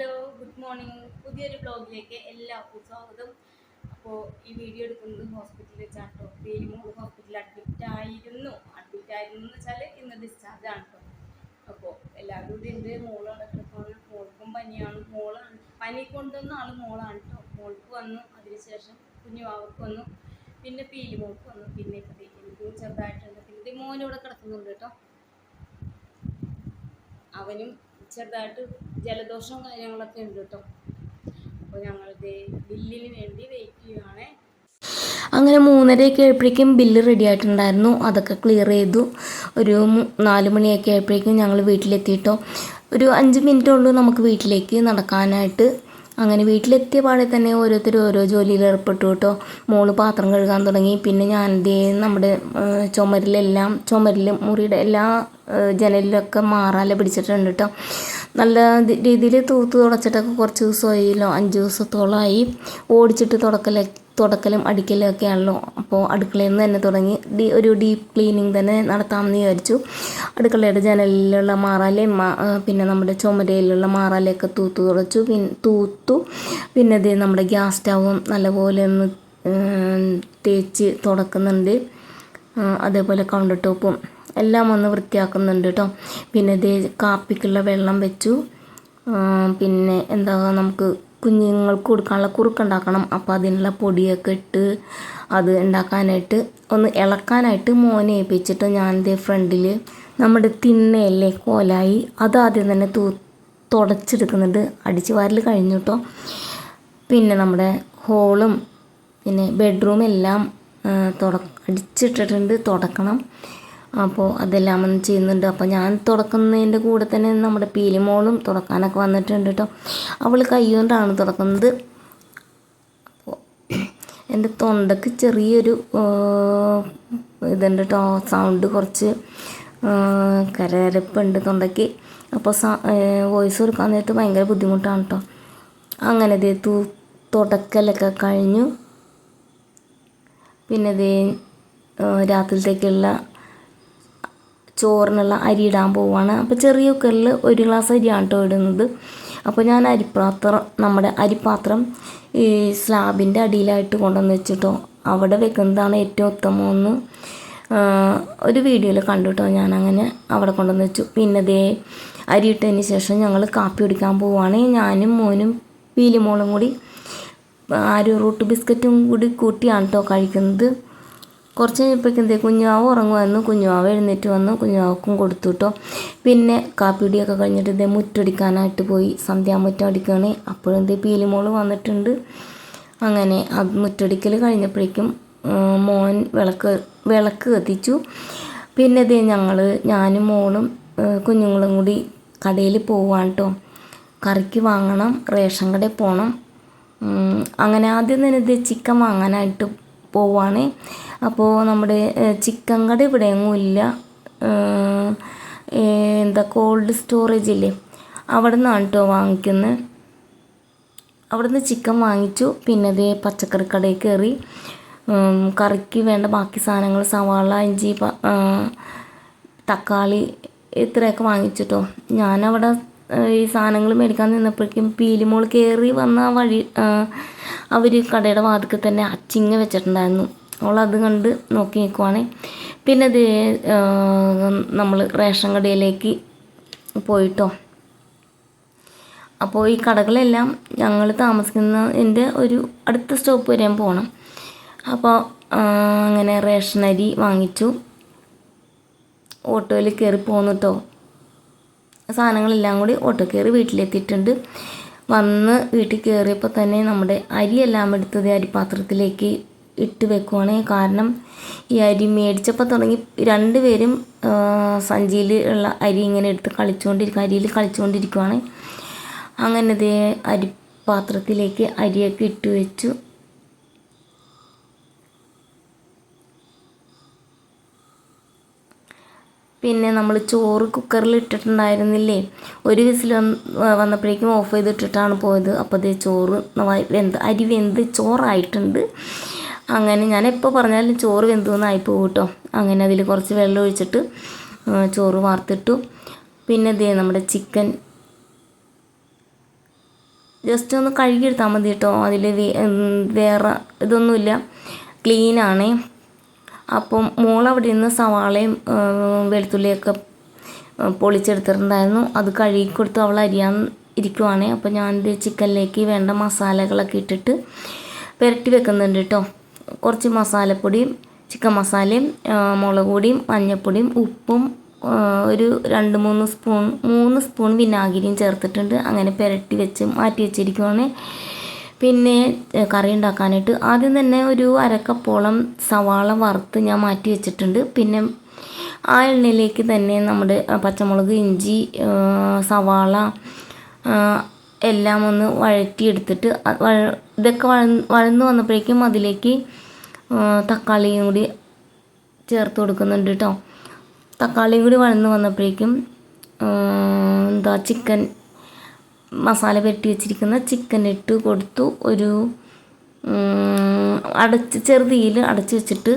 Hello good morning. പുതിയൊരു ബ്ലോഗിലേക്ക് എല്ലാവർക്കും സ്വാഗതം. അപ്പോൾ ഈ വീഡിയോ എടുക്കുന്നത് ഹോസ്പിറ്റലിൽ വെച്ചാട്ടോ പേരുമോൾ ഹോസ്പിറ്റലിൽ അഡ്മിറ്റ് ആയിരുന്നു. അഡ്മിറ്റ് ആയിരുന്നു എന്ന് വെച്ചാൽ ഇന്ന് ഡിസ്ചാർജ് ആണ് കേട്ടോ അപ്പോൾ എല്ലാവരും കൂടി ഉണ്ട് മോളാണ്? കിടക്കുന്നത് മോൾക്കും പനിയാണ്. മോളാണ് പനി കൊണ്ടുവന്ന ആൾ മോളാണ് കേട്ടോ മോൾക്ക് വന്നു അതിനുശേഷം കുഞ്ഞുവാവർക്ക് വന്നു. പിന്നെ പീലിമോൾക്ക് വന്നു. പിന്നെ ഇപ്പം എനിക്കും ചെറുതായിട്ടുണ്ട്. പിന്നെ ഇത് മോനിവിടെ കിടക്കുന്നുണ്ട് കേട്ടോ അവനും ചെറുതായിട്ട് ജലദോഷവും കാര്യങ്ങളൊക്കെ ഉണ്ട് കേട്ടോ. അപ്പോൾ ഞങ്ങളിത് ബില്ലിന് വേണ്ടി വെയിറ്റ് ചെയ്യുവാണേ. അങ്ങനെ മൂന്നരയൊക്കെ ആയപ്പോഴേക്കും ബില്ല് റെഡി ആയിട്ടുണ്ടായിരുന്നു. അതൊക്കെ ക്ലിയർ ചെയ്തു. ഒരു നാല് മണിയൊക്കെ ആയപ്പോഴേക്കും ഞങ്ങൾ വീട്ടിലെത്തിയിട്ടോ. ഒരു അഞ്ച് മിനിറ്റ് ഉള്ളൂ നമുക്ക് വീട്ടിലേക്ക് നടക്കാനായിട്ട്. അങ്ങനെ വീട്ടിലെത്തിയ പാടെ തന്നെ ഓരോരുത്തർ ഓരോ ജോലിയിൽ ഏർപ്പെട്ടു കേട്ടോ. മോൾ പാത്രം കഴുകാൻ തുടങ്ങി. പിന്നെ ഞാൻ ദേ നമ്മുടെ ചുമരിലെല്ലാം ചുമരിലും മുറിയുടെ എല്ലാ ജനലിലൊക്കെ മാറാല പിടിച്ചിട്ടുണ്ട് കേട്ടോ. നല്ല രീതിയിൽ തൂത്ത് തുടച്ചിട്ടൊക്കെ കുറച്ച് ദിവസമായില്ലോ അഞ്ച് ദിവസത്തോളമായി ഓടിച്ചിട്ട് തുടക്കല തുടക്കലും അടിക്കലും ഒക്കെ ആണല്ലോ. അപ്പോൾ അടുക്കളയിൽ നിന്ന് തന്നെ തുടങ്ങി ഡീ ഒരു ഡീപ്പ് ക്ലീനിങ് തന്നെ നടത്താമെന്ന് വിചാരിച്ചു. അടുക്കളയുടെ ജനലിലുള്ള മാറാലയും പിന്നെ നമ്മുടെ ചുമരയിലുള്ള മാറാലയൊക്കെ തൂത്ത് തുടച്ചു. പിന്നെ തൂത്തു. പിന്നെ ഇത് നമ്മുടെ ഗ്യാസ് സ്റ്റൗവും നല്ലപോലെ ഒന്ന് തേച്ച് തുടക്കുന്നുണ്ട്. അതേപോലെ കൗണ്ടർ ടോപ്പും എല്ലാം ഒന്ന് വൃത്തിയാക്കുന്നുണ്ട് കേട്ടോ പിന്നെ ദേ കാപ്പിക്കുള്ള വെള്ളം വെച്ചു. പിന്നെ എന്താ നമുക്ക് കുഞ്ഞുങ്ങൾക്ക് കൊടുക്കാനുള്ള കുറുക്കുണ്ടാക്കണം അപ്പോൾ അതിനുള്ള പൊടിയൊക്കെ ഇട്ട് അത് ഉണ്ടാക്കാനായിട്ട് ഒന്ന് ഇളക്കാനായിട്ട് മോനെ ഏൽപ്പിച്ചിട്ട് ഞാൻ ഇതേ ഫ്രണ്ടിൽ നമ്മുടെ തിന്നയല്ലേ കോലായി അത് ആദ്യം തന്നെ തൂ തുടച്ചെടുക്കുന്നുണ്ട് അടിച്ചു വാരൽ കഴിഞ്ഞു കേട്ടോ പിന്നെ നമ്മുടെ ഹോളും പിന്നെ ബെഡ്റൂം എല്ലാം തുട അടിച്ചിട്ടിട്ടുണ്ട് തുടക്കണം. അപ്പോൾ അതെല്ലാം ഒന്ന് ചെയ്യുന്നുണ്ട്. അപ്പോൾ ഞാൻ തുടക്കുന്നതിന്റെ കൂടെ തന്നെ നമ്മുടെ പീലിമോളും തുടക്കാനൊക്കെ വന്നിട്ടുണ്ട് കേട്ടോ. അവൾ കൈകൊണ്ടാണ് തുടക്കുന്നത്. അപ്പോൾ എന്റെ തൊണ്ടക്ക് ചെറിയൊരു ഇതുണ്ട് കേട്ടോ. സൗണ്ട് കുറച്ച് കരകരപ്പുണ്ട് തൊണ്ടയ്ക്ക്. അപ്പോൾ വോയിസ് കൊടുക്കാൻ നേരത്ത് ഭയങ്കര ബുദ്ധിമുട്ടാണ് കേട്ടോ. അങ്ങനെ ദേ തൂ തുടക്കലൊക്കെ കഴിഞ്ഞു. പിന്നെ ദേ രാത്രിയിലേക്കുള്ള ചോറിനുള്ള അരി ഇടാൻ പോവുകയാണ് അപ്പോൾ ചെറിയ കുക്കറിൽ ഒരു ഗ്ലാസ് അരിയാണ് കേട്ടോ ഇടുന്നത്. അപ്പോൾ ഞാൻ അരിപ്പാത്രം നമ്മുടെ അരിപ്പാത്രം ഈ സ്ലാബിന്റെ അടിയിലായിട്ട് കൊണ്ടുവന്ന് വെച്ചിട്ടോ അവിടെ വെക്കുന്നതാണ് ഏറ്റവും ഉത്തമമെന്ന് ആ, ഒരു വീഡിയോയിൽ കണ്ടു കേട്ടോ ഞാനങ്ങനെ അവിടെ കൊണ്ടുവന്ന് വെച്ചു. പിന്നെ ദേ അരി ഇട്ടതിന് ശേഷം ഞങ്ങൾ കാപ്പി കുടിക്കാൻ പോവുകയാണ് ഞാനും മോനും പീലിമോളും കൂടി ആര് റൂട്ട് ബിസ്ക്കറ്റും കൂടി കൂട്ടിയാണ് കേട്ടോ കഴിക്കുന്നത്. കുറച്ച് കഴിഞ്ഞപ്പോഴേക്കും കുഞ്ഞുവാവ് ഉറങ്ങുമായിരുന്നു കുഞ്ഞുവാവ് എഴുന്നേറ്റ് വന്നു. കുഞ്ഞുവാവക്കും കൊടുത്തു കേട്ടോ പിന്നെ കാപ്പിടിയൊക്കെ കഴിഞ്ഞിട്ട് ഇതേ മുറ്റടിക്കാനായിട്ട് പോയി. അടിക്കുകയാണ് അപ്പോഴും എന്തേ പീലിമോൾ വന്നിട്ടുണ്ട്. അങ്ങനെ അത് മുറ്റടിക്കൽ കഴിഞ്ഞപ്പോഴേക്കും മോൻ വിളക്ക് വിളക്ക് കത്തിച്ചു. പിന്നെ ഇതേ ഞങ്ങൾ ഞാനും മോളും കുഞ്ഞുങ്ങളും കൂടി കടയിൽ പോവാൻ കേട്ടോ കറിക്ക് വാങ്ങണം റേഷൻ കടയിൽ പോകണം അങ്ങനെ ആദ്യം തന്നെ ഇത് ചിക്കൻ വാങ്ങാനായിട്ട് പോവാണ്. അപ്പോൾ നമ്മുടെ ചിക്കൻ കട ഇവിടെ എങ്ങും ഇല്ല. എന്താ കോൾഡ് സ്റ്റോറേജ് ഇല്ലേ? അവിടെ നിന്നാണ് കേട്ടോ വാങ്ങിക്കുന്നത് അവിടുന്ന് ചിക്കൻ വാങ്ങിച്ചു. പിന്നെ അതേ പച്ചക്കറി കടയിൽ കയറി. കറിക്ക് വേണ്ട ബാക്കി സാധനങ്ങൾ സവാള ഇഞ്ചി തക്കാളി ഇത്രയൊക്കെ വാങ്ങിച്ചിട്ടോ ഞാനവിടെ ഈ സാധനങ്ങൾ മേടിക്കാൻ നിന്നപ്പോഴേക്കും പീലിമോൾ കയറി വന്ന ആ വഴി അവർ കടയുടെ വാതിക്കൽ തന്നെ അച്ചിങ്ങ വെച്ചിട്ടുണ്ടായിരുന്നു. അവൾ അത് കണ്ട് നോക്കി നിൽക്കുവാണേ പിന്നെ അത് നമ്മൾ റേഷൻ കടയിലേക്ക് പോയിട്ടോ. അപ്പോൾ ഈ കടകളെല്ലാം ഞങ്ങൾ താമസിക്കുന്ന എന്റെ ഒരു അടുത്ത സ്റ്റോപ്പ് വരെ പോകണം അപ്പോൾ അങ്ങനെ റേഷൻ അരി വാങ്ങിച്ചു. ഓട്ടോയിൽ കയറി പോന്നിട്ടോ സാധനങ്ങളെല്ലാം കൂടി ഓട്ടോ കയറി വീട്ടിലെത്തിയിട്ടുണ്ട്. വന്ന് വീട്ടിൽ കയറിയപ്പോൾ തന്നെ നമ്മുടെ അരിയെല്ലാം എടുത്തത് അരിപ്പാത്രത്തിലേക്ക് ഇട്ട് വെക്കുവാണ്. കാരണം ഈ അരി മേടിച്ചപ്പോൾ തുടങ്ങി രണ്ടുപേരും സഞ്ചിയിൽ ഉള്ള അരി ഇങ്ങനെ എടുത്ത് കളിച്ചുകൊണ്ടിരിക്കും അരിയിൽ കളിച്ചുകൊണ്ടിരിക്കുവാണ്. അങ്ങനെ ഇതേ അരിപ്പാത്രത്തിലേക്ക് അരിയൊക്കെ ഇട്ട് വെച്ചു. പിന്നെ നമ്മൾ ചോറ് കുക്കറിൽ ഇട്ടിട്ടുണ്ടായിരുന്നില്ലേ? ഒരു വിസിൽ വന്നപ്പോഴേക്കും ഓഫ് ചെയ്തിട്ടിട്ടാണ് പോയത്. അപ്പോൾ ഇത് ചോറ് വെന്ത് അരി വെന്ത് ചോറായിട്ടുണ്ട്. അങ്ങനെ ഞാൻ എപ്പോൾ പറഞ്ഞാലും ചോറ് വെന്തുവെന്നായി പോകും കേട്ടോ അങ്ങനെ അതിൽ കുറച്ച് വെള്ളം ഒഴിച്ചിട്ട് ചോറ് വാർത്തിട്ടു. പിന്നെ ദേ നമ്മുടെ ചിക്കൻ ജസ്റ്റ് ഒന്ന് കഴുകിയെടുത്താൽ മതി കേട്ടോ അതിൽ വേറെ ഇതൊന്നുമില്ല. ക്ലീനാണേ അപ്പം മോൾ അവിടെ നിന്ന് സവാളയും വെളുത്തുള്ളിയൊക്കെ പൊളിച്ചെടുത്തിട്ടുണ്ടായിരുന്നു. അത് കഴുകി കൊടുത്ത് അവൾ അരിയാൻ ഇരിക്കുവാണ്. അപ്പോൾ ഞാനിത് ചിക്കനിലേക്ക് വേണ്ട മസാലകളൊക്കെ ഇട്ടിട്ട് പുരട്ടി വെക്കുന്നുണ്ട് കേട്ടോ കുറച്ച് മസാലപ്പൊടിയും ചിക്കൻ മസാലയും മുളക് പൊടിയും മഞ്ഞൾപ്പൊടിയും ഉപ്പും ഒരു രണ്ട് മൂന്ന് സ്പൂൺ മൂന്ന് സ്പൂൺ വിനാഗിരിയും ചേർത്തിട്ടുണ്ട്. അങ്ങനെ പുരട്ടി വെച്ച് മാറ്റി വെച്ചിരിക്കുവാണ്. പിന്നെ കറി ഉണ്ടാക്കാനായിട്ട് ആദ്യം തന്നെ ഒരു അരക്കപ്പോളം സവാള വറുത്ത് ഞാൻ മാറ്റി വെച്ചിട്ടുണ്ട്. പിന്നെ ആ എണ്ണയിലേക്ക് തന്നെ നമ്മുടെ പച്ചമുളക് ഇഞ്ചി സവാള എല്ലാം ഒന്ന് വഴറ്റിയെടുത്തിട്ട് വഴ- ഇതൊക്കെ വഴന്ന് വഴന്ന് വന്നപ്പോഴേക്കും അതിലേക്ക് തക്കാളിയും കൂടി ചേർത്ത് കൊടുക്കുന്നുണ്ട് കേട്ടോ. തക്കാളിയും കൂടി വഴന്ന് വന്നപ്പോഴേക്കും എന്താ ചിക്കൻ മസാല പെരട്ടി വെച്ചിരിക്കുന്ന ചിക്കൻ ഇട്ട് കൊടുത്തു. ഒരു അടച്ച് ചെറുതീയിൽ അടച്ച് വെച്ചിട്ട്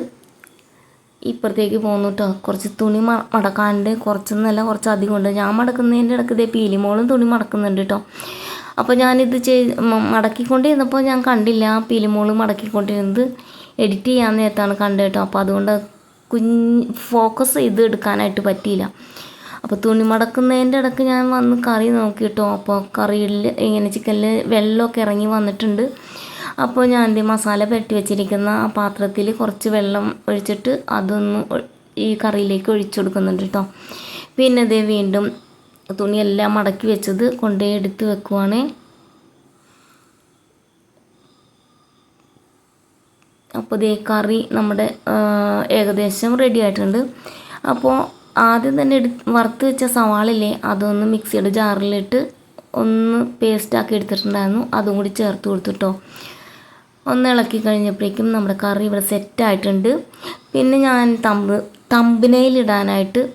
ഇപ്പുറത്തേക്ക് പോന്നു കേട്ടോ കുറച്ച് തുണി മടക്കാണ്ട് കുറച്ചൊന്നല്ല കുറച്ച് അധികം ഉണ്ട്. ഞാൻ മടക്കുന്നതിന്റെ ഇടയ്ക്ക് ഇതേ പീലിമോളും തുണി മടക്കുന്നുണ്ട് കേട്ടോ അപ്പോൾ ഞാനിത് ചെയ് മടക്കിക്കൊണ്ടിരുന്നപ്പോൾ ഞാൻ കണ്ടില്ല ആ പീലിമോൾ മടക്കിക്കൊണ്ടിരുന്നത് എഡിറ്റ് ചെയ്യാൻ നേരത്താണ് കണ്ടത് കേട്ടോ അപ്പോൾ അതുകൊണ്ട് കുഞ്ഞ് ഫോക്കസ് ചെയ്ത് എടുക്കാനായിട്ട് പറ്റിയില്ല. അപ്പോൾ തുണി മടക്കുന്നതിന്റെ ഇടയ്ക്ക് ഞാൻ വന്ന് കറി നോക്കി അപ്പോൾ കറിയിൽ ഇങ്ങനെ ചിക്കനിൽ വെള്ളമൊക്കെ ഇറങ്ങി വന്നിട്ടുണ്ട്. അപ്പോൾ ഞാൻ എന്റെ മസാല പെട്ടി വെച്ചിരിക്കുന്ന ആ പാത്രത്തിൽ കുറച്ച് വെള്ളം ഒഴിച്ചിട്ട് അതൊന്ന് ഈ കറിയിലേക്ക് ഒഴിച്ചു കൊടുക്കുന്നുണ്ട് കേട്ടോ പിന്നെ ഇതേ വീണ്ടും തുണിയെല്ലാം മടക്കി വെച്ചത് കൊണ്ടുപോയി എടുത്ത് വെക്കുവാണ്. അപ്പോൾ ഇതേ കറി നമ്മുടെ ഏകദേശം റെഡി ആയിട്ടുണ്ട്. അപ്പോൾ ആദ്യം തന്നെ എടു വറുത്ത് വെച്ച സവാളില്ലേ അതൊന്ന് മിക്സിയുടെ ജാറിലിട്ട് ഒന്ന് പേസ്റ്റാക്കി എടുത്തിട്ടുണ്ടായിരുന്നു. അതും കൂടി ചേർത്ത് കൊടുത്തിട്ടോ. ഒന്ന് ഇളക്കി കഴിഞ്ഞപ്പോഴേക്കും നമ്മുടെ കറി ഇവിടെ സെറ്റായിട്ടുണ്ട് പിന്നെ ഞാൻ തമ്പ് തമ്പിനയിലിടാനായിട്ട്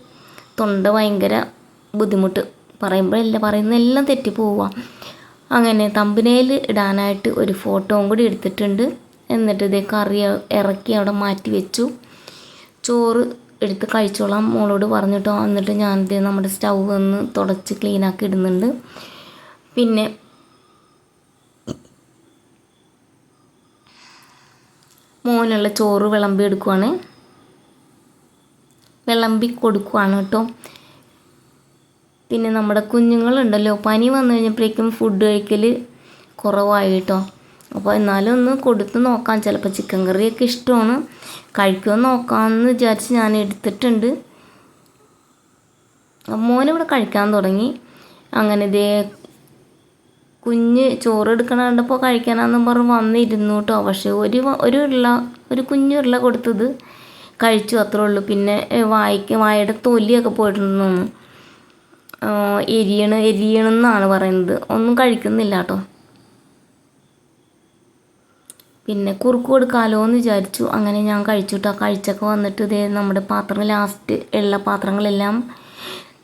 തൊണ്ട ഭയങ്കര ബുദ്ധിമുട്ട്. പറയുമ്പോഴല്ല തെറ്റി പോവുക അങ്ങനെ തമ്പിനയിൽ ഇടാനായിട്ട് ഒരു ഫോട്ടോയും കൂടി എടുത്തിട്ടുണ്ട്. എന്നിട്ട് ഇതേ കറി ഇറക്കി അവിടെ മാറ്റി വെച്ചു. ചോറ് എടുത്ത് കഴിച്ചോളാം മോളോട് പറഞ്ഞിട്ടോ. എന്നിട്ട് ദേ നമ്മുടെ സ്റ്റൗ ഒന്ന് തുടച്ച് ക്ലീനാക്കി ഇടുന്നുണ്ട്. പിന്നെ മോനുള്ള ചോറ് വിളമ്പി എടുക്കുവാണ്. വിളമ്പി കൊടുക്കുവാണ് കേട്ടോ. പിന്നെ നമ്മുടെ കുഞ്ഞുങ്ങളുണ്ടല്ലോ. പനി വന്നു കഴിഞ്ഞപ്പോഴേക്കും ഫുഡ് കഴിക്കൽ കുറവായി കേട്ടോ. അപ്പോൾ എന്നാലും ഒന്ന് കൊടുത്ത് നോക്കാം. ചിലപ്പോൾ ചിക്കൻ കറിയൊക്കെ ഇഷ്ടമാണ്. കഴിക്കുമോ നോക്കാമെന്ന് വിചാരിച്ച് ഞാൻ എടുത്തിട്ടുണ്ട്. മോനിവിടെ കഴിക്കാൻ തുടങ്ങി. അങ്ങനെ ഇതേ കുഞ്ഞ് ചോറ് എടുക്കണ കണ്ടപ്പോൾ കഴിക്കാനാന്നും പറഞ്ഞ് വന്നിരുന്നു കേട്ടോ പക്ഷേ ഒരു ഒരു ഉരുള ഒരു കുഞ്ഞു ഉരുള കൊടുത്തത് കഴിച്ചു അത്രേ ഉള്ളൂ. പിന്നെ വായിക്ക് വായയുടെ തൊലിയൊക്കെ പോയിട്ടുണ്ടെന്ന് തോന്നുന്നു. എരിയണ പറയുന്നത്. ഒന്നും കഴിക്കുന്നില്ല കേട്ടോ പിന്നെ കുറുക്ക് കൊടുക്കാമല്ലോ എന്ന് വിചാരിച്ചു. അങ്ങനെ ഞാൻ കഴിച്ചുട്ടോ. കഴിച്ചൊക്കെ വന്നിട്ട് ഇതേ നമ്മുടെ പാത്രം ലാസ്റ്റ് ഉള്ള പാത്രങ്ങളെല്ലാം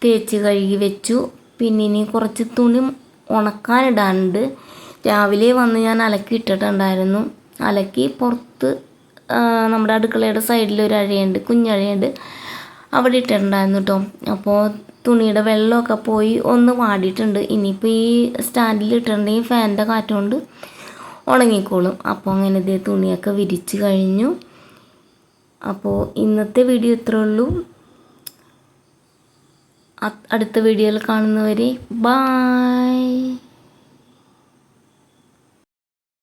തേച്ച് കഴുകി വെച്ചു. പിന്നെ ഇനി കുറച്ച് തുണി ഉണക്കാനിടാനുണ്ട്. രാവിലെ വന്ന് ഞാൻ അലക്കി ഇട്ടിട്ടുണ്ടായിരുന്നു. അലക്കി പുറത്ത് നമ്മുടെ അടുക്കളയുടെ സൈഡിൽ ഒരു അഴയുണ്ട് കുഞ്ഞഴയുണ്ട്. അവിടെ ഇട്ടിട്ടുണ്ടായിരുന്നു കേട്ടോ അപ്പോൾ തുണിയുടെ വെള്ളമൊക്കെ പോയി ഒന്ന് വാടിയിട്ടുണ്ട്. ഇനിയിപ്പോൾ ഈ സ്റ്റാൻഡിൽ ഇട്ടിട്ടുണ്ടെങ്കിൽ ഫാനിന്റെ കാറ്റുകൊണ്ട് ഉണങ്ങിക്കോളും. അപ്പോൾ അങ്ങനെ ഇതേ തുണിയൊക്കെ വിരിച്ച് കഴിഞ്ഞു. അപ്പോൾ ഇന്നത്തെ വീഡിയോ ഇത്രേ ഉള്ളൂ. അടുത്ത വീഡിയോയിൽ കാണുന്നവരെ ബായ്.